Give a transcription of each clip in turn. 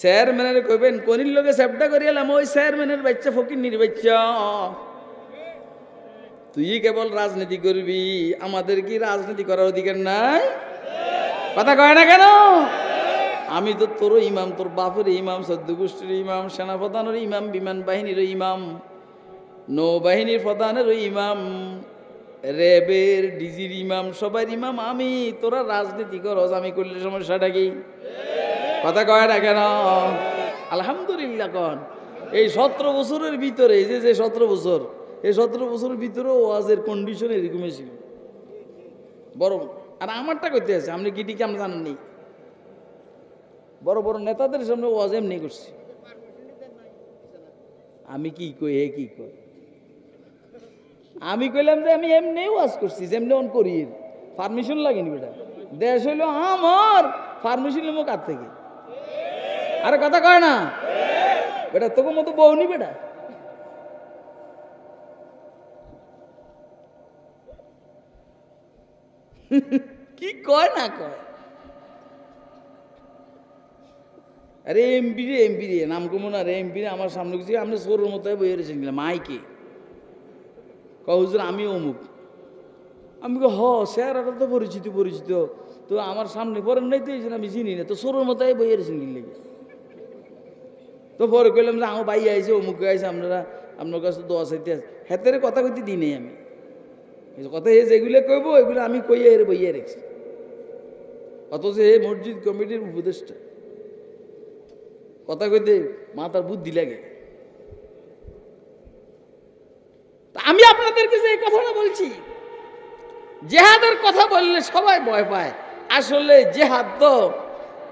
চেয়ারম্যানের কইবেন, কনির লোকে সেপটা করিয়ালাম? ওই চেয়ারম্যানের বাচ্চা ফকির বাচ্চা। তুই কেবল রাজনীতি করবি, আমাদের কি রাজনীতি করার অধিকার নাই? কথা কয় না কেন? আমি তো তোর ইমাম, তোর বাপের ইমাম সদ্য গোষ্ঠীর ইমাম, সেনাপ্রধানের ইমাম, বিমান বাহিনীর ইমাম, নৌবাহিনীর প্রধানের ইমাম, র্যাবের ডিজির ইমাম, সবার ইমাম আমি। তোরা রাজনীতি করস, আমি করলে সমস্যাটা কি? কথা কয় না কেন? আলহামদুলিল্লাহ কন। এই সতেরো বছরের ভিতরে, এই যে যে সতেরো বছর, এই সতেরো বছরের ভিতরে ওয়াজের কন্ডিশন এরকমই ছিল। বড় আর আমারটা করতে আছে, আপনি গিটি কেমন জানেন নেই বড় বড় নেতাদের সামনে ওয়াজ এমনি করছি। আমি কি কই হে কি কই? আমি কইলাম যে আমি এমনি ওয়াজ করছি, যেমনি অন করি পারমিশন লাগেনি বেটা। দেশ হইল আমার পারমিশন নেব কার থেকে? আরে কথা কয় না। বেটা তোকে মতো বউনি বেটা। কি কয় না কয়? আরে এমপি রে এমপি রে নাম কমো না রে এমপি রে আমার সামনে কিছু আপনি সরুর মতো বইয়ে রয়েছেন কিনা মাইকে। কহুজুর আমি অমুক। আমি কো হ স্যার এটা তো পরিচিত পরিচিত। তো আমার সামনে পরেন নাই তো এই আমি চিনি না। তো সরুর মতো বইয়ে রয়েছেন কিনলে তো পরে কইলাম যে আমার ভাই আইছে, অমুক আইছে, আপনারা, আপনার কাছে দোয়া চাইতে আছে। হেতের কথা কইতে দিই নাই আমি। কথা এই যেগুলো কইব, এগুলো আমি কইয়ে এর বইয়ে রেখেছি। অথচ এই মসজিদ কমিটির উপদেষ্টা। কথা কইতে মাথার বুদ্ধি লাগে। আমি আপনাদেরকে যে কথাটা বলছি, জেহাদের কথা বললে সবাই ভয় পায়। আসলে জেহাদ তো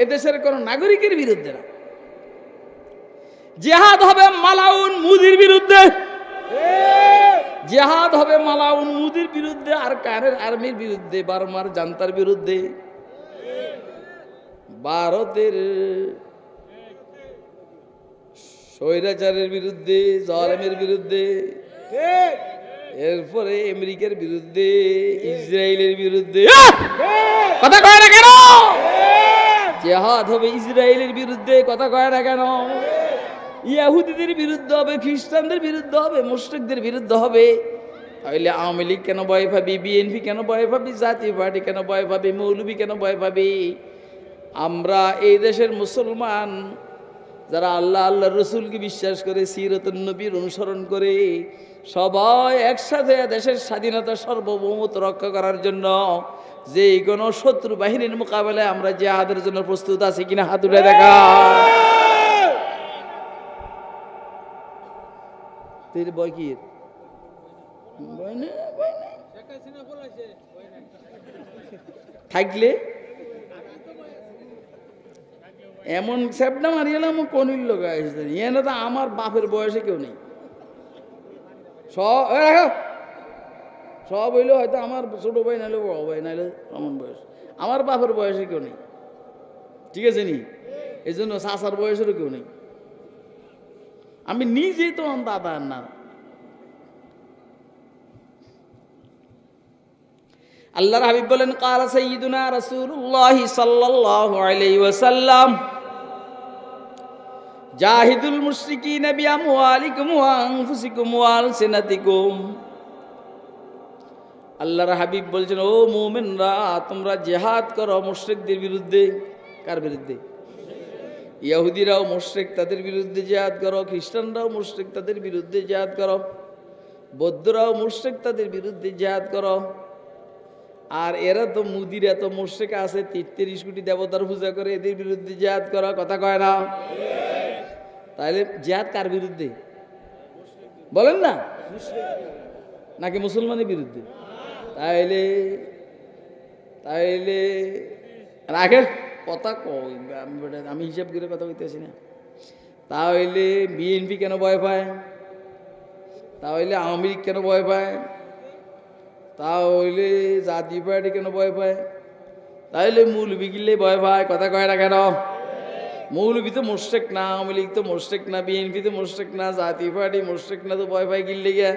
এদেশের কোন নাগরিকের বিরুদ্ধে না। জেহাদ হবে মালাউন মুদির বিরুদ্ধে। জেহাদ হবে মালাউন মুদির বিরুদ্ধে, আর কারের আর্মির বিরুদ্ধে, বার্মার জান্তার বিরুদ্ধে। ভারতের স্বৈরাচারের বিরুদ্ধে, জলেমের বিরুদ্ধে, এরপরে আমেরিকার বিরুদ্ধে, ইসরায়েলের বিরুদ্ধে। কথা কয় না কেন? জেহাদ হবে ইসরায়েলের বিরুদ্ধে, কথা কয় না কেন? ইয়াহুদিদের বিরুদ্ধে হবে, খ্রিস্টানদের বিরুদ্ধে হবে মুসলিকদের বিরুদ্ধে হবে। তাহলে আওয়ামী লীগ কেন ভয় পাবি? বিএনপি কেন ভয় পাবি? জাতীয় পার্টি কেন ভয় পাবি? মৌলবী কেন ভয় পাবি? আমরা এই দেশের মুসলমান যারা আল্লাহ আল্লাহ রসুলকে বিশ্বাস করে নবীর অনুসরণ করে, সবাই একসাথে দেশের স্বাধীনতা সার্বভৌমত্ব রক্ষা করার জন্য যে কোনো শত্রু বাহিনীর মোকাবেলায় আমরা যে জেহাদের জন্য প্রস্তুত আছি কিনা হাত উঠে দেখা তুই বয় কি। থাকলে? এমন স্যাপটা মারিয়েলাম কনির লোক আসছে। এনে তো আমার বাপের বয়সে কেউ নেই। সব। সব হইল হয়তো আমার ছোট ভাই নাইলে বড় ভাই নাইলে এমন বয়স। আমার বাপের বয়সে কেউ নেই। ঠিক আছে নি? এই জন্য চাষার বয়সেরও কেউ নেই। আমি নিজেই তো আমার দাদা না। আল্লাহর হাবিব বলেন, কালা সাইয়্যিদুনা রাসূলুল্লাহ সাল্লাল্লাহু আলাইহি ওয়াসাল্লাম, জাহিদুল মুশরিকিন বিআমওয়ালিকুম ওয়া আনফুসিকুম ওয়া আলসিনাতিকুম। আল্লাহর হাবিব বলছেন, ও মুমিনরা, তোমরা জেহাদ করো মুশরিকদের বিরুদ্ধে। কার বিরুদ্ধে? ইহুদিরাও মুশরিক, তাদের বিরুদ্ধে জিহাদ করো। খ্রিস্টানরাও মুশরিক, তাদের বিরুদ্ধে জিহাদ করো। বৌদ্ধরাও মুশরিক, তাদের বিরুদ্ধে জিহাদ করো। আর এরা তো মুদির, এত মোর্শেক আছে, তেত্রিশ কোটি দেবতার পূজা করে এদের বিরুদ্ধে জেহাদ করা, কথা কয় না? তাহলে জেহাদ কার বিরুদ্ধে? বলেন না। নাকি মুসলমানের বিরুদ্ধে? তাইলে তাইলে রাখে কথা কই আমি বেটা- আমি হিসাব করে কথা কইতেছি না। তাহলে বিএনপি কেন ভয় পায়? তাহলে আওয়ামী লীগ কেন ভয় পায়? তাহলে জাতীয় পার্টি কেন ভয় পায়? তাহলে মৌলবি গিলে ভয় পায়, কথা কয় না কেন? মৌলবি তো মোশেক না, আওয়ামী লীগ তো মোশেক না বিএনপি তো মোশেক না, জাতীয় পার্টি মোশেক না তো ভয় পায় গিললে গিয়া।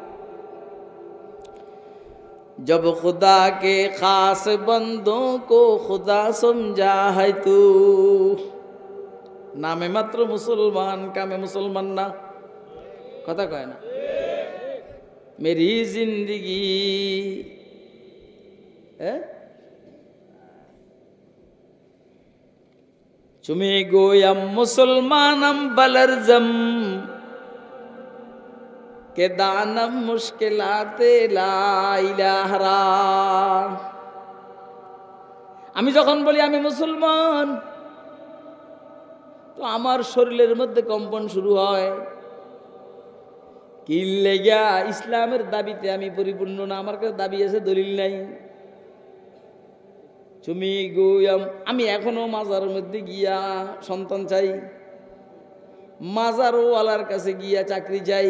जब खुदा के खास बंदों को खुदा समझा है तू নামে মাত্র মুসলমান কামে মুসলমান না কথা কয় না মেরি জিন্দগি হ্যাঁ চুমে গোয়াম মুসলমানম বলরজম কে দানম মুশকিলাতে আমি যখন বলি আমি মুসলমান, তো আমার শরীরের মধ্যে কম্পন শুরু হয়। কি লেগা ইসলামের দাবিতে আমি পরিপূর্ণ না, আমার কাছে দাবি আছে, দলিল নাই। তুমি গোয়াম, আমি এখনও মাজার মধ্যে গিয়া সন্তান চাই, মাজারওয়ালার কাছে গিয়া চাকরি চাই।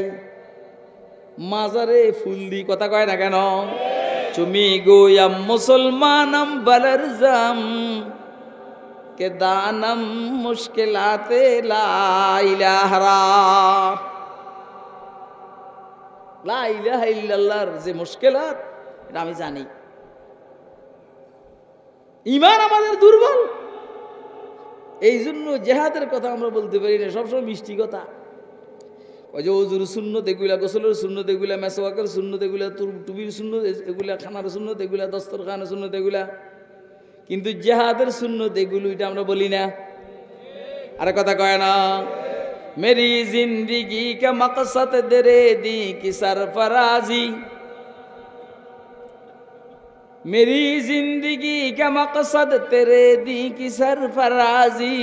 মাজারে ফুল দি কথা কয় না কেন? তুমি গোয়াম মুসলমানম বলর কে দানম মুশকিলাতে লাইলাহরা লাইলাহা ইল্লাল্লাহর যে মুশকিলাত, এটা আমি জানি। ইমান আমাদের দুর্বল। এই জন্য জেহাদের কথা আমরা বলতে পারি না, সবসময় মিষ্টি কথা। ওই যে অজুর শূন্যত এগুলা গোসলের শূন্যত এগুলা মেসওয়াকের শূন্যত এগুলা টুবির শূন্য এগুলা খানার শূন্যত এগুলা দস্তর খানের শূন্যত এগুলা। কিন্তু জেহাদের শূন্যত এগুলো এটা আমরা বলি না। আর কথা কয় না। মেরি জিন্দিগি কে মকসত দেরে দি কি সরফরাজি। মেরি জিন্দিগি কে মকসদ তেরে দি কি সরফরাজি।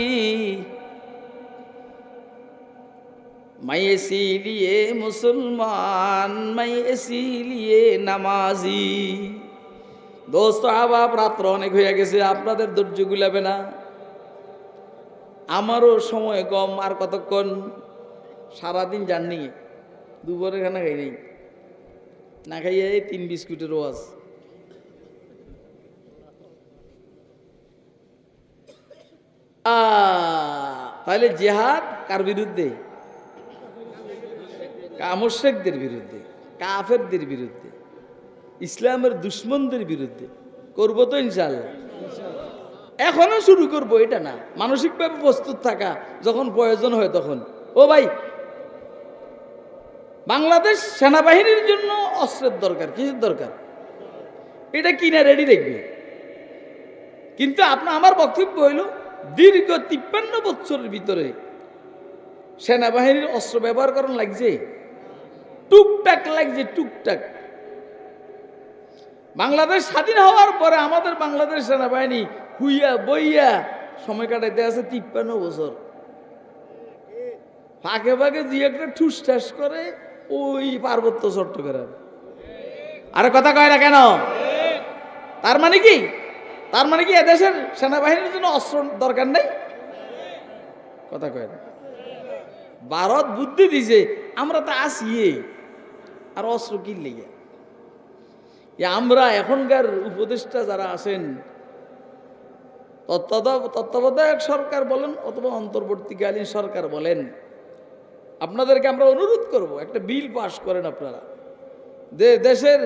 मैं इसीलिए मुसलमान मैं इसीलिए नमाजी দোস্ত আবাব রাত্র অনেক হয়ে গেছে আপনাদের ধৈর্য গুলাবে না আমারও সময় কম আর কতক্ষণ সারাদিন জাননি দুপুরে খানা খাই নাই না খাইয়ে এই তিন বিস্কুটের রোয়াজ আহ, তাহলে জেহাদ কার বিরুদ্ধে কামশেকদের বিরুদ্ধে, কাফেরদের বিরুদ্ধে, ইসলামের দুশ্মনদের বিরুদ্ধে করব তো ইনশাল্লাহ এখনও শুরু করব, এটা না। মানসিকভাবে প্রস্তুত থাকা যখন প্রয়োজন হয় তখন। ও ভাই, বাংলাদেশ সেনাবাহিনীর জন্য অস্ত্রের দরকার, কিসের দরকার? এটা কিনা রেডি দেখবে? কিন্তু আপনার, আমার বক্তব্য হইল, দীর্ঘ তিপ্পান্ন বছরের ভিতরে সেনাবাহিনীর অস্ত্র ব্যবহার করার লাগছে। টুকটাক লাগছে, টুকটাক। বাংলাদেশ স্বাধীন হওয়ার পরে আমাদের বাংলাদেশ সেনাবাহিনী হুইয়া বইয়া সময় কাটাইতে আছে তিপ্পান্ন বছর। ফাঁকে ফাঁকে দুই একটা ঠুস ঠাস করে ওই পার্বত্য চট্টগ্রাম। আরে কথা কয় না কেন? তার মানে কি? তার মানে কি এদেশের সেনাবাহিনীর জন্য অস্ত্র দরকার নেই? কথা কয় না। ভারত বুদ্ধি দিছে, আমরা তো আসিয়ে আর অস্ত্র কি লেগে? আমরা এখনকার উপদেষ্টা যারা আছেন, তত্ত্বাবধায়ক সরকার বলেন অথবা অন্তর্বর্তীকালীন সরকার বলেন, আপনাদেরকে আমরা অনুরোধ করব, একটা বিল পাশ করেন আপনারা। যে দেশের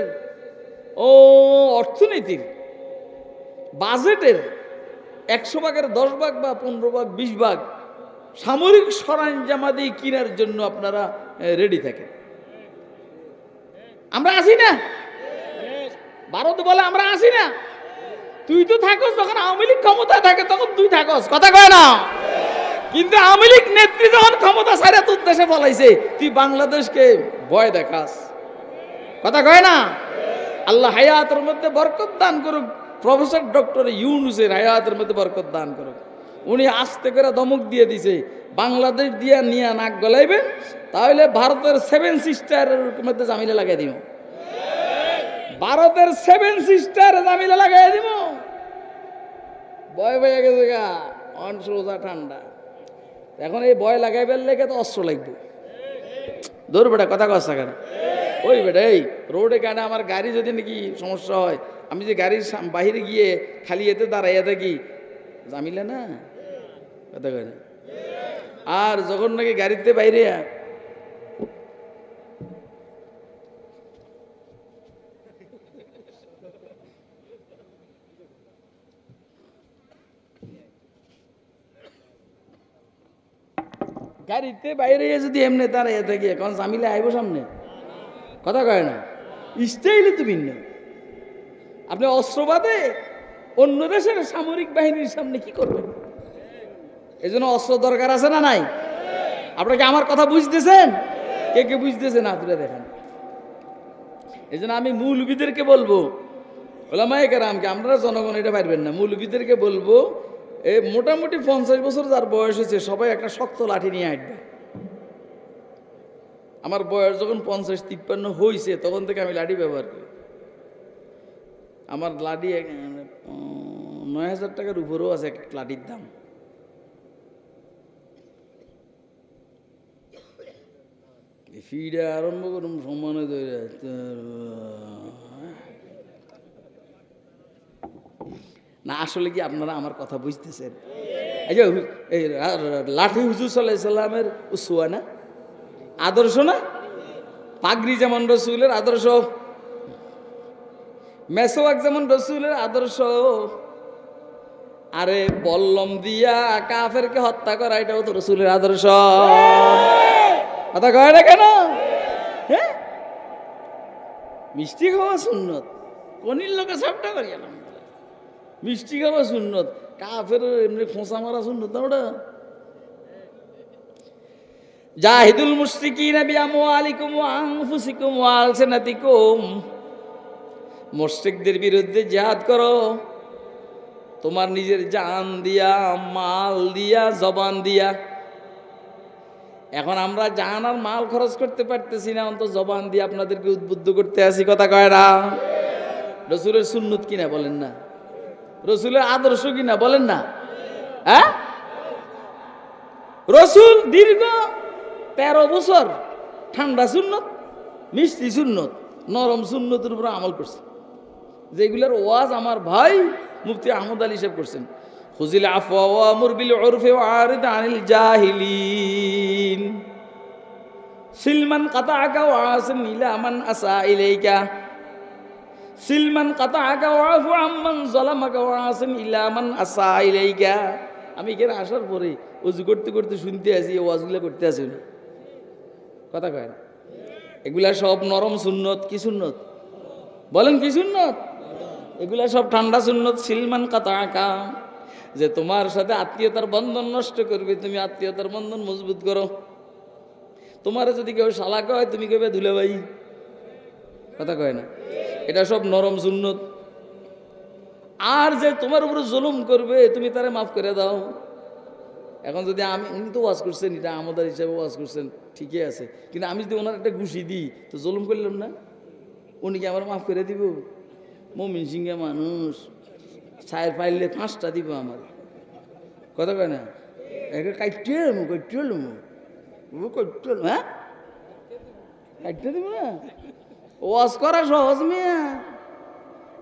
ও অর্থনীতির বাজেটের একশো ভাগের দশ ভাগ বা পনেরো ভাগ, বিশ ভাগ সামরিক সরঞ্জামাদি কেনার জন্য আপনারা রেডি থাকেন। আমরা আসি না? ভারত বলে আমরা আসি না? তুই তো থাকস, যখন আওয়ামী লীগ ক্ষমতায় থাকে, তখন তুই থাকস। কথা কয় না? কিন্তু আওয়ামী লীগ নেত্রী যখন ক্ষমতা সারা তোর দেশে বলাইছে তুই বাংলাদেশকে ভয় দেখাস। কথা কয় না? আল্লাহ হায়াতের মধ্যে বরকত দান করুক। প্রফেসর ডক্টর ইউনুসের হায়াতের মধ্যে বরকত দান করুক। উনি আস্তে করে দমক দিয়ে দিছে, বাংলাদেশ দিয়া নিয়ে নাক গলাইবেন তাহলে ভারতের সেভেন সিস্টারের মধ্যে জামিলা লাগাই দিব ভারতের সেভেন সিস্টার জামিলা লাগাই দিব ভয় হয়ে গেছে গা, অন সোজা ঠান্ডা। এখন এই ভয় লাগাইবার লেগে তো অস্ত্র লাগবে। দৌড় বেটা, কথা কস্তা কেন? ওই বেটা, এই রোডে কেন আমার গাড়ি যদি নাকি সমস্যা হয়, আমি যে গাড়ির বাইরে গিয়ে খালি এতে দাঁড়াইয়া থাকি, জামিলে না? কথা কয় আর যখন নাকি গাড়িতে বাইরে গাড়িতে বাইরে যদি এমনি দাঁড়াইয়া থাকি, এখন জামিলে আইব সামনে? কথা কয় না? স্টাইলে তো ভিন্ন। আপনি অস্ত্রবাদে অন্য দেশের সামরিক বাহিনীর সামনে কি করবেন? এই জন্য অস্ত্র দরকার আছে না নাই? আপনাকে আমার কথা বুঝতেছেন? কে কে বুঝতেছেন হাতুরে দেখেন। এই জন্য আমি মৌলবীদেরকে বলব, ওলামায় কেরামকে, আপনারা জনগণ এটা পারবেন না, মৌলবীদেরকে বলব, এ মোটামুটি পঞ্চাশ বছর যার বয়স হয়েছে, সবাই একটা শক্ত লাঠি নিয়ে আসবে আমার বয়স যখন পঞ্চাশ তিপ্পান্ন হয়েছে তখন থেকে আমি লাঠি ব্যবহার করি। আমার লাঠি এক- নয় হাজার টাকার উপরেও আছে এক লাঠির দাম। ফিডে আরম্ভ করুন, সমানে ধরে না, আসলে কি আপনারা আমার কথা বুঝতেছেন? এই যে এই লাঠি হুজুর সাল্লাহ সাল্লামের উসুয়া না? আদর্শ না? পাগড়ি যেমন রসুলের আদর্শ, মেসোয়াক যেমন রসুলের আদর্শ, আরে বল্লম দিয়া কাফেরকে হত্যা করা, এটাও তো রসুলের আদর্শ। কথা কয় না কেন? হ্যাঁ? মিষ্টি খাওয়া সুন্নত। কনির লোকে সবটা করি গেলাম মিষ্টি খাওয়া সুন্নত। কাফের এমনি খোঁচা মারা সুন্নত না ওটা? জাহিদুল মুশরিকিন বিআমওয়ালিকুম ওয়া আনফুসিকুম ওয়া আলসিনাতিকুম। মুশরিকদের বিরুদ্ধে জিহাদ করো। তোমার নিজের জান দিয়া, মাল দিয়া, জবান দিয়া। এখন আমরা জান আর মাল খরচ করতে পারতেছি না অন্ত জবান দিয়ে আপনাদেরকে উদ্বুদ্ধ করতে আসি, কথা কয় না? রসুলের সুন্নত কিনা বলেন না? রসুলের আদর্শ কিনা বলেন না? হ্যাঁ? রসুল দীর্ঘ তেরো বছর ঠান্ডা সুন্নত, মিষ্টি সুন্নত, নরম সুন্নতের উপর আমল করছে। যেগুলোর ওয়াজ আমার ভাই মুফতি আহমদ আলী সাহেব করছেন। খুজিল আফওয়া ওয়া মুরবিল উরফে কাতাআকা মান আসা কাতাআকা আম্মান মান আসা আমি এখানে আসার পরে ওযু করতে করতে শুনতে আছি ওয়াজগুলো করতে না। কথা কয় এগুলা সব নরম সুন্নত, কি সুন্নত? বলেন কি সুন্নত? এগুলা সব ঠান্ডা সুন্নত, সিলমান কাতা আঁকা যে তোমার সাথে আত্মীয়তার বন্ধন নষ্ট করবে, তুমি আত্মীয়তার বন্ধন মজবুত করো। তোমার যদি কেউ শালা কয়, তুমি কেবে ধুলে ভাই। কথা কয় না। এটা সব নরম সুন্নত। আর যে তোমার উপরে জুলুম করবে, তুমি তারে মাফ করে দাও। এখন যদি আমি, উনি তো ওয়াজ করছেন, এটা আমাদের হিসাবে ওয়াজ করছেন, ঠিকই আছে। কিন্তু আমি যদি ওনার একটা ঘুষি দিই, তো জুলুম করলাম না? উনি কি আমার মাফ করে দিব? মমিন সিংহে মানুষ। ছায়ের পাইলে পাঁচটা দিব আমার। কথা কয় না? একে কাটতে এলমু কাটতে এলমু ও কাটতে হ্যাঁ? কাটতে দিব না? ওয়াজ করা সহজ মেয়া।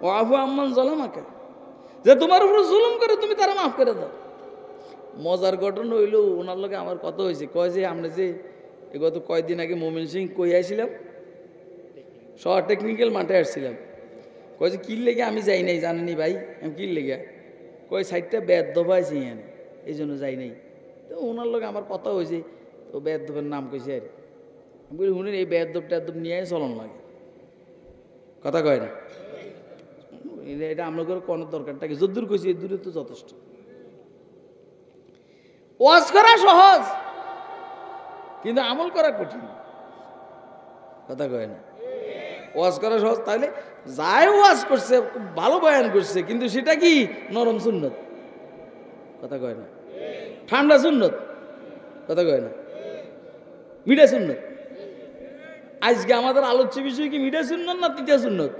ও আফু আম্মান জলামাকে যে তোমার উপরে জুলুম করে তুমি তারা মাফ করে দাও। মজার ঘটনা হইল ওনার লগে আমার কথা হয়েছে কয় যে, আমরা যে গত কয়েকদিন আগে মোমিন সিং কই আইছিলাম? শহর টেকনিক্যাল মাঠে আসছিলাম। কয় যে কিল লেগে আমি যাই নাই জানেনি ভাই? আমি কিল লেগে? কয় সাইডটা বেদ দবাইছি এখানে এই জন্য যাই নাই। তো ওনার লগে আমার কথা হয়েছে, তো বেদ নাম কইছে আর আমি বলি শুনেন এই বেদ দব টেদ নিয়ে চলন লাগে। কথা কয় না? এটা- আমরা করে কোনো দরকারটা কি যদ্দূর কইছি এর দূরে তো যথেষ্ট। ওয়াজ করা সহজ, কিন্তু আমল করা কঠিন। কথা কয় না? ওয়াজ করা সহজ তাহলে যাই ওয়াজ করছে ভালো বয়ান করছে, কিন্তু সেটা কি? নরম সুন্নত। কথা কয় না। ঠান্ডা সুন্নত। কথা কয় না। মিঠা সুন্নত। আজকে আমাদের আলোচ্য বিষয় কি মিঠা সুন্নত না তিতা সুন্নত?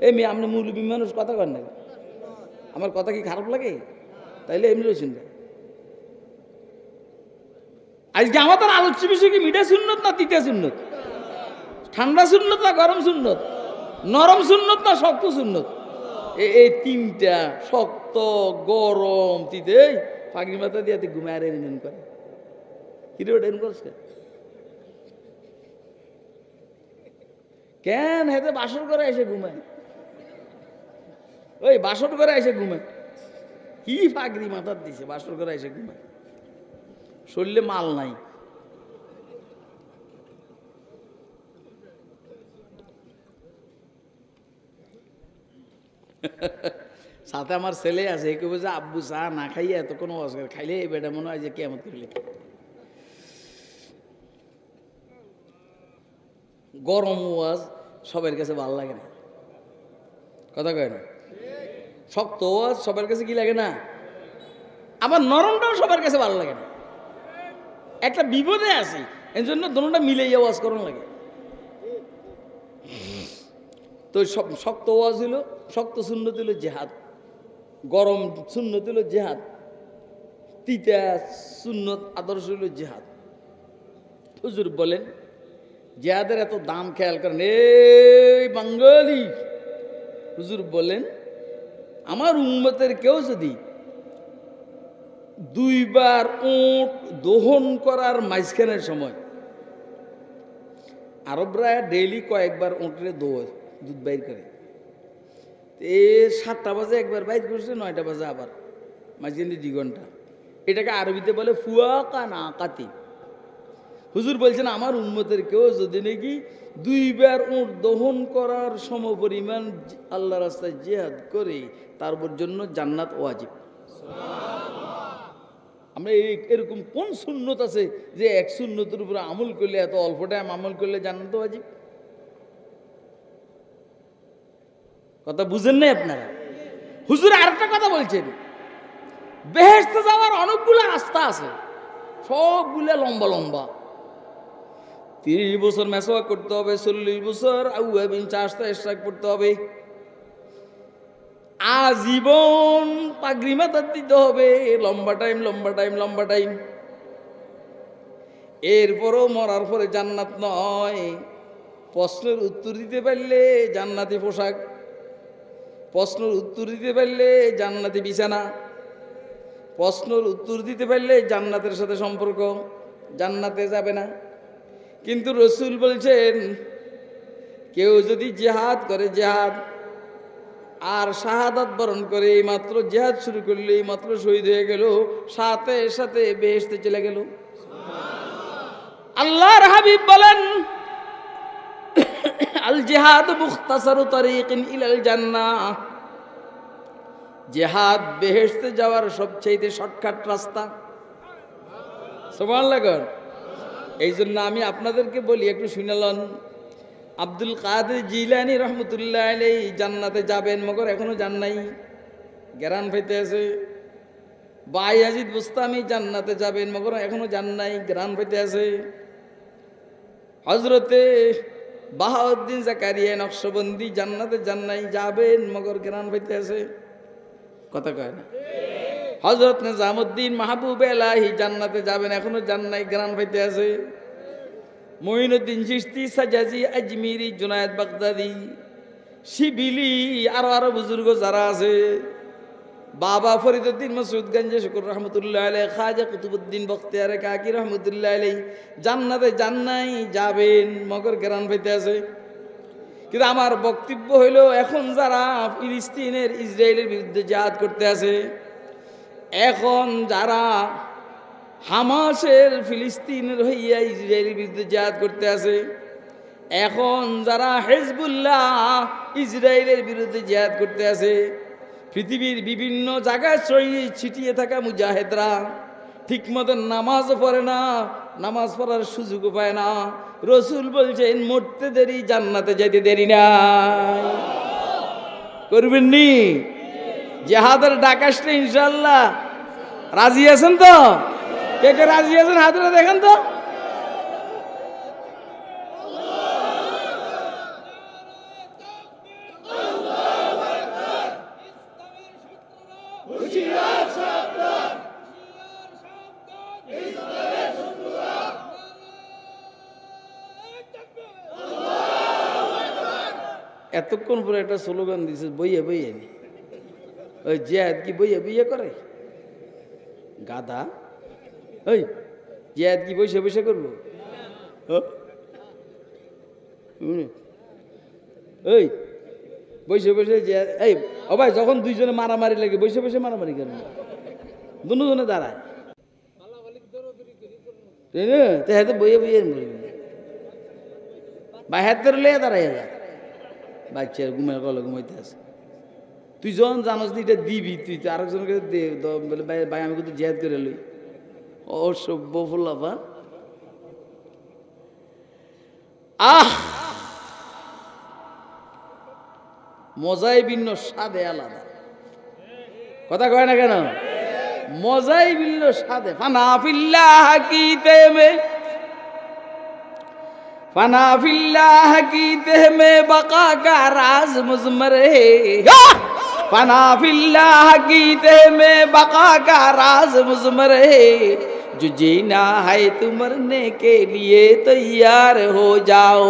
এই মেয়ে, আপনি মুরব্বী মানুষ, কথা কন না আমার কথা কি খারাপ লাগে? তাইলে এমনি শুনবে আজকে আমাদের আলোচ্য বিষয় কি মিঠা সুন্নত না তিতা সুন্নত? ঠান্ডা সুন্নত না গরম সুন্নত? নরম সুন্নত না শক্ত সুন্নত? এই তিনটা, শক্ত, গরম, তিতে পাগড়ি মাথা দিয়ে ঘুমায় আর এনে করে। কিরে ওটা করছে কেন? হেতে বাসর করে এসে ঘুমায়? ওই বাসর করে এসে ঘুমায়। কি পাগড়ি মাথার দিছে, বাসর করে এসে ঘুমায়। শরীরে মাল নাই। সাথে আমার ছেলে আছে একে বলছে আব্বু, চা না খাইয়ে এতক্ষণ ওয়াজ করে খাইলে এই বেটা মনে হয় যে কেমন করলে গরম ওয়াজ সবার কাছে ভালো লাগে না। কথা কয় না? শক্ত ওয়াজ সবার কাছে কি লাগে না? আবার নরমটাও সবার কাছে ভালো লাগে না। একটা বিপদে আছে এই জন্য দোনোটা মিলে ওয়াজ করুন লাগে। তো সব- শক্ত ওয়াজ হলো শক্ত শূন্য দিল জেহাদ, গরম শূন্য দিল জেহাদ, তিতা সুন্নত আদর্শ হইল জেহাদ। হুজুর বলেন, জেহাদের এত দাম খেয়াল করেন, এই বাঙালি। হুজুর বলেন, আমার উম্মতের কেউ যদি দুইবার উট দোহন করার মাঝখানের সময় আরবরা ডেইলি কয়েকবার উঁটরে দোয় দুধ বাইর করে। এ সাতটা বাজে, একবার বাইর করছে, নয়টা বাজে আবার। মাঝখানে দুই ঘণ্টা। এটাকে আরবিতে বলে ফুয়া কানা কাতি। হুজুর বলছেন, আমার উন্মতের কেউ যদি নাকি দুইবার উঁট দহন করার সমপরিমাণ আল্লাহ রাস্তায় জেহাদ করে তারপর জন্য জান্নাত ওয়াজিব। আমরা এরকম কোন সুন্নত আছে যে এক সুন্নতের উপরে আমল করলে এত অল্প টাইম আমল করলে জান্নাত ওয়াজিব? কথা বুঝেন নাই আপনারা? হুজুর আরেকটা কথা বলছেন। বেহেস্তে যাওয়ার অনেকগুলো রাস্তা আছে। সবগুলো লম্বা লম্বা। তিরিশ বছর মেসোয়া করতে হবে, চল্লিশ বছর চাষটা করতে হবে। আজীবন পাগড়ি মাথার দিতে হবে। লম্বা টাইম লম্বা টাইম লম্বা টাইম। এরপরও মরার পরে জান্নাত নয়। প্রশ্নের উত্তর দিতে পারলে জান্নাতি পোশাক প্রশ্নের উত্তর দিতে পারলে জান্নাতি বিছানা প্রশ্নের উত্তর দিতে পারলে জান্নাতের সাথে সম্পর্ক জান্নাতে যাবে না। কিন্তু রসুল বলছেন কেউ যদি জেহাদ করে জেহাদ আর শাহাদাত বরণ করে এই মাত্র জেহাদ শুরু করলে এই মাত্র শহীদ হয়ে গেল সাথে সাথে বেহেস্তে চলে গেল। আল্লাহর হাবিব বলেন আল জেহাদ মুখতাসারু তরিকিন ইলাল জান্নাহ। জেহাদ বেহেস্তে যাওয়ার সবচেয়ে শর্টকাট রাস্তা। সমান লাগন এই জন্য আমি আপনাদেরকে বলি, একটু শুনালন আব্দুল কাদের জিলানি রহমতুল্লাহ আলাই জান্নাতে যাবেন, মগর এখনও যান নাই। গেরান পাইতে আছে। বাই আজিদ বুস্তামি জান্নাতে যাবেন, মগর এখনও যান নাই, গ্রান পাইতে আছে। হজরতে বাহাউদ্দিন জাকারিয়া নকশবন্দি জান্নাতে জান্নাই যাবেন, মগর গ্রান পাইতে আছে কথা কয় না? হজরত নিজামুদ্দিন মাহবুব এলাহি জান্নাতে যাবেন, এখনও জান্নাই নাই গ্রান পাইতে আছে মঈনুদ্দিন চিস্তি সাজাজি, আজমিরি, জুনায়দ বাগদাদি, শিবিলি, আরও আরও বুজুর্গ যারা আছে। বাবা ফরিদুদ্দিন মসুদগঞ্জ শুকুর রহমতুল্লাহ আলাই খাজা কুতুবুদ্দিন বখতিয়ারে কাকি রহমতুল্লাহ আলাই জান্নাতে জান্নাই যাবেন, মগর গ্রান পাইতে আছে। কিন্তু আমার বক্তব্য হইল, এখন যারা ফিলিস্তিনের, ইসরায়েলের বিরুদ্ধে জাহাদ করতে আছে, এখন যারা হামাসের, ফিলিস্তিনের হইয়া ইসরায়েলের বিরুদ্ধে জাহাদ করতে আছে, এখন যারা হেজবুল্লাহ, ইসরায়েলের বিরুদ্ধে জিহাদ করতে আছে পৃথিবীর বিভিন্ন জায়গায় ছড়িয়ে ছিটিয়ে থাকা মুজাহেদরা ঠিক মতন নামাজও পড়ে না, নামাজ পড়ার সুযোগও পায় না। রসুল বলছেন, মরতে দেরি, জান্নাতে যেতে দেরি নাই করবেন নি? জেহাদের ডাক আসলে ইনশাল্লাহ রাজি আছেন তো? কে কে রাজি আছেন? হাতটা দেখেন তো। এতক্ষণ পরে একটা স্লোগান দিছে, বইয়ে বইয়ে নি। ওই জিয়াদ কি বইয়ে বইয়ে করে? গাধা? ওই জিয়াদ কি বসে বসে করব? হ্যাঁ? ওই বসে বসে এই, ও ভাই, যখন দুইজনে মারামারি লাগে, বসে বসে মারামারি করেন দুজনে দাঁড়ায়। বইয়ে বইয়ে মরবি বা হাত করে দাঁড়াই যায় বাচ্চার ঘুমের গলে ঘুমাইতে আছে। তুই যখন জানোস এটা দিবি, তুই তো আরেকজনকে দে বলে, ভাই ভাই, আমি কিন্তু জেদ করে লই। ও সভ্য ফুল্লাফা আহ! মজাই ভিন্ন, স্বাদে আলাদা। কথা কয় না কেন? মজাই ভিন্ন, স্বাদে। ফানা ফিল্লা হাকিতে মে फना फिल्लाह की देह में बका का राज मुजमर है या! फना फिल्लाह की देह में बका का राज मुजमर है जो जीना है तू मरने के लिए तैयार हो जाओ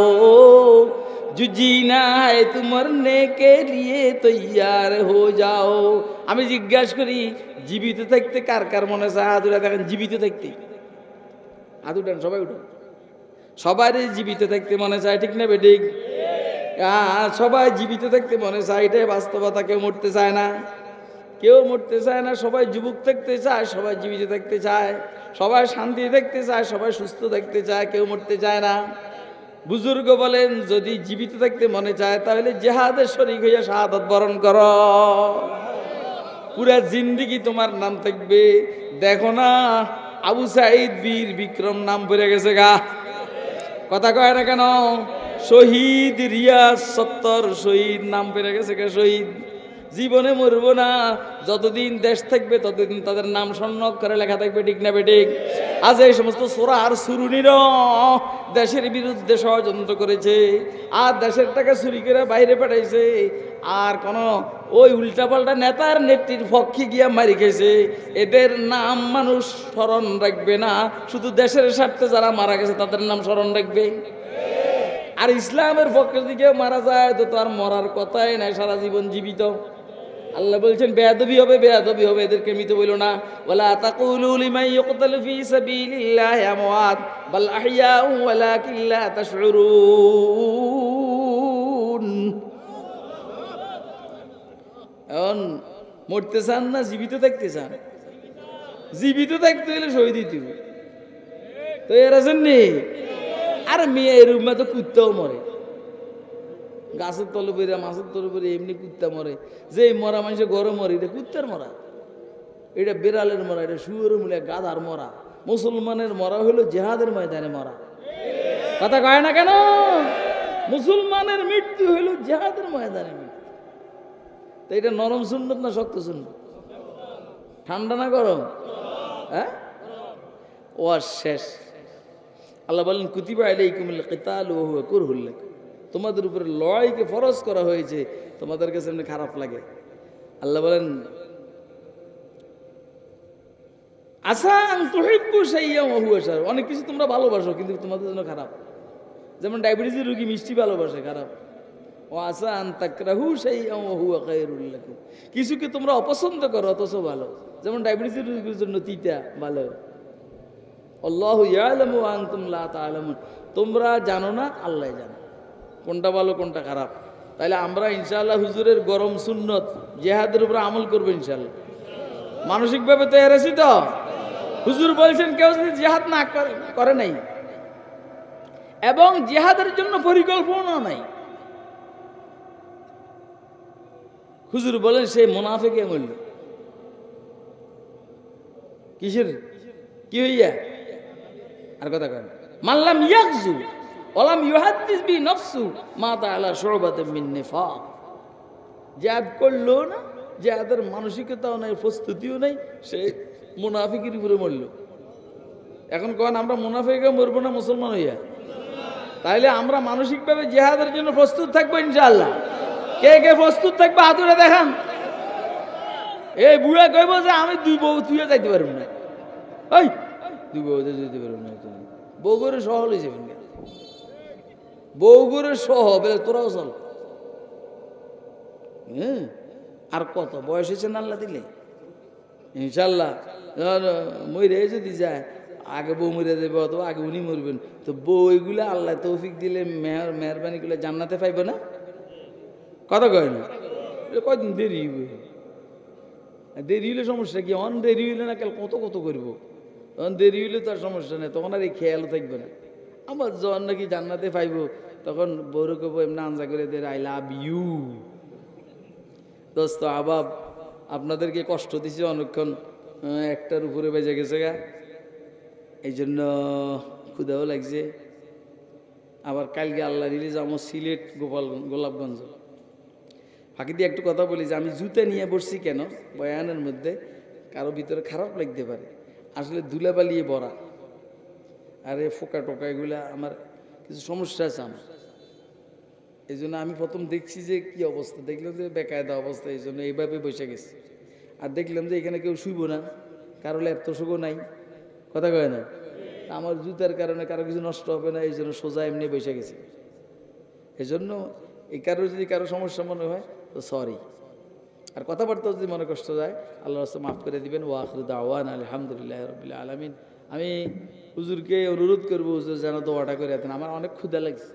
जो जीना है तू मरने के लिए तैयार हो जाओ আমি জিজ্ঞাসা করি জীবিত থাকতে কার কার মনে চায় আদুরা দেখেন জীবিত থাকতে আদুটান সবাই উঠুন সবারই জীবিত থাকতে মনে চায়, ঠিক না বেঠিক সবাই জীবিত থাকতে মনে চায়, এটাই বাস্তবতা, কেউ মরতে চায় না। কেউ মরতে চায় না, সবাই যুবক থাকতে চায়, সবাই জীবিত থাকতে চায়, সবাই শান্তি থাকতে চায়, সবাই সুস্থ থাকতে চায়, কেউ মরতে চায় না। বুজুর্গ বলেন, যদি জীবিত থাকতে মনে চায়, তাহলে জেহাদের শরিক হইয়া শাহাদত বরণ কর। পুরা জিন্দিগি তোমার নাম থাকবে। দেখো না, আবু সাইদ বীর বিক্রম নাম পড়ে গেছে গা। কথা কয় না কেন? শহীদ রিয়াজ সত্তর শহীদ নাম পেরে গেছে কে? শহীদ। জীবনে মরব না। যতদিন দেশ থাকবে, ততদিন তাদের নাম স্বর্ণ করে লেখা থাকবে, ঠিক না বেঠিক? আজ এই সমস্ত সোরার সুরুনির দেশের বিরুদ্ধে ষড়যন্ত্র করেছে, আর দেশের টাকা চুরি করে বাইরে পাঠাইছে, আর কোন ওই উল্টাপাল্টা নেতার নেত্রীর পক্ষে গিয়া মারি খেয়েছে। এদের নাম মানুষ স্মরণ রাখবে না, শুধু দেশের স্বার্থে যারা মারা গেছে, তাদের নাম স্মরণ রাখবে। আর ইসলামের পক্ষে দিকে মারা যায়, তো তার মরার কথাই নাই, সারা জীবন জীবিত। আল্লাহ বলছেন, বেয়াদবি হবে বেয়াদবি হবে, এদেরকে মৃত বইল না। ওয়ালা তাকুলু লিমান ইউকতাল ফি সাবিলিল্লাহি আমওয়াত, বাল আহইয়াউ ওয়ালাকিন লা তাশউরুন। এখন মরতে চান না, জীবিত থাকতে চান? জীবিত থাকতে হলে শহীদ দিতে। তো এরা আছেন আর মেয়ে এরকম তো কুত্তাও মরে। গাছের তলে পড়ে মাছের তলে পড়ে এমনি কুত্তা মরে। যে মরা মানুষের গরম মরে, এটা কুত্তার মরা। এটা বেড়ালের মরা, এটা শুয়োর মিলে গাধার মরা। মুসলমানের মরা হলো জেহাদের ময়দানে মরা। কথা কয় না কেন? মুসলমানের মৃত্যু হইল জেহাদের ময়দানে মৃত্যু। তো এটা নরম সুন্নত না শক্ত সুন্নত? ঠান্ডা না গরম? হ্যাঁ? ও শেষ। আল্লাহ বলেন, কুতিবা আলাইকুমুল কিতাল ওয়া হুয়া কুরহুল লাকুম। তোমাদের উপরে লড়াইকে ফরজ করা হয়েছে, তোমাদের কাছে এমনি খারাপ লাগে। আল্লাহ বলেন, আশা অনেক কিছু তোমরা ভালোবাসো, কিন্তু তোমাদের জন্য খারাপ। যেমন ডায়াবেটিসের রুগী মিষ্টি ভালোবাসে, খারাপ। ও আশা আন তাকরাহু শাইয়্যান ওয়া খায়রুল লাকুম। কিছুকে তোমরা অপছন্দ করো, অথচ ভালো। যেমন ডায়াবেটিসের রুগীর জন্য তিতা, ভালো। আল্লাহ তোমরা জানো না, আল্লাহ জানে। কোনটা ভালো, কোনটা খারাপ। তাহলে আমরা ইনশাআল্লাহ হুজুরের গরম সুন্নত জেহাদের উপরে আমল করব ইনশাআল্লাহ। মানসিকভাবে তৈরি আছি তো? হুজুর বলছেন, কেউ যদি জেহাদ না করে করে নাই। এবং জেহাদের জন্য পরিকল্পনা নাই। হুজুর বলেন সেই মোনাফেকে মূল্য কিসের? কি হইয়া? আর কথা কয় মানলাম ইয়াকজু। ওলাম ইউহাদ্দিস বি নফসু মা তাআলা শুরবাতে মিন নিফাক। জিহাদ করল না, জিহাদের মানসিকতাও নাই, প্রস্তুতিও নাই, সে মুনাফিকের উপরে মরল। এখন কন, আমরা মুনাফিকে মরবো না মুসলমান হইয়া? তাইলে আমরা মানসিকভাবে জিহাদের জন্য প্রস্তুত থাকব ইনশাল্লাহ কে কে প্রস্তুত থাকবে হাতুরে দেখান। এই বুড়া কইব যে আমি দুই বউ তুইও যাইতে পারব না। ওই দুই বউ যেতে পারব না। তুমি বউ করে সহ লই যাবেন বউ সহ, বেলে তোরাও চল। হ্যাঁ? আর কত? বয়স হয়েছে না আল্লাহ দিলে? ইনশাল্লাহ মরে যদি যায়, আগে বউ মরে দেবে অথবা আগে উনি মরবেন। তো বইগুলো আল্লাহ তৌফিক দিলে মেহর মেহরবানিগুলো জান্নাতে পাইবে না? কথা কয় না? কয়দিন দেরি হইবে? দেরি হইলে সমস্যা কি? অন দেরি হইলে না কাল কত কত করব? তখন দেরি হইলে তো আর সমস্যা নেই, তখন আর এই খেয়াল থাকবে না। আমার যখন নাকি জান্নাতে পাইব। তখন বউরে কব এমনি আনজা করে দে আই লাভ ইউ দোস্ত, আবাব আপনাদেরকে কষ্ট দিছি অনেকক্ষণ। একটার উপরে বেজে গেছে গা। এই জন্য ক্ষুদাও লাগছে। আবার কালকে আল্লাহ রিলিজ আমার সিলেট গোপাল গোলাপগঞ্জ। ফাঁকি দিয়ে একটু কথা বলি যে, আমি জুতা নিয়ে বসছি কেন? বয়ানের মধ্যে কারও ভিতরে খারাপ লাগতে পারে। আসলে ধুলাবালিয়ে ভরা। আরে ফোকা টোকা এগুলা আমার কিছু সমস্যা আছে আমার। এই জন্য আমি প্রথম দেখছি যে কি অবস্থা। দেখলাম যে বেকায়দা অবস্থা এই জন্য এইভাবে বসে গেছে। আর দেখলাম যে এখানে কেউ শুইব না, কারও ল্যাপটপও নাই, কথা কয় না? আমার জুতার কারণে কারও কিছু নষ্ট হবে না এই জন্য সোজা এমনি বসে গেছে। এই জন্য এই কারও যদি কারও সমস্যা মনে হয়, তো সরি আর কথাবার্তা যদি মনে কষ্ট যায় আল্লাহ রাস্তা মাফ করে দিবেন। ও আখরুদ আওয়ান আলহামদুলিল্লাহ রবিল্লা আলমিন। আমি হুজুরকে অনুরোধ করব হুজুর যেন দোয়াটা করে আমার অনেক ক্ষুদা লাগছে।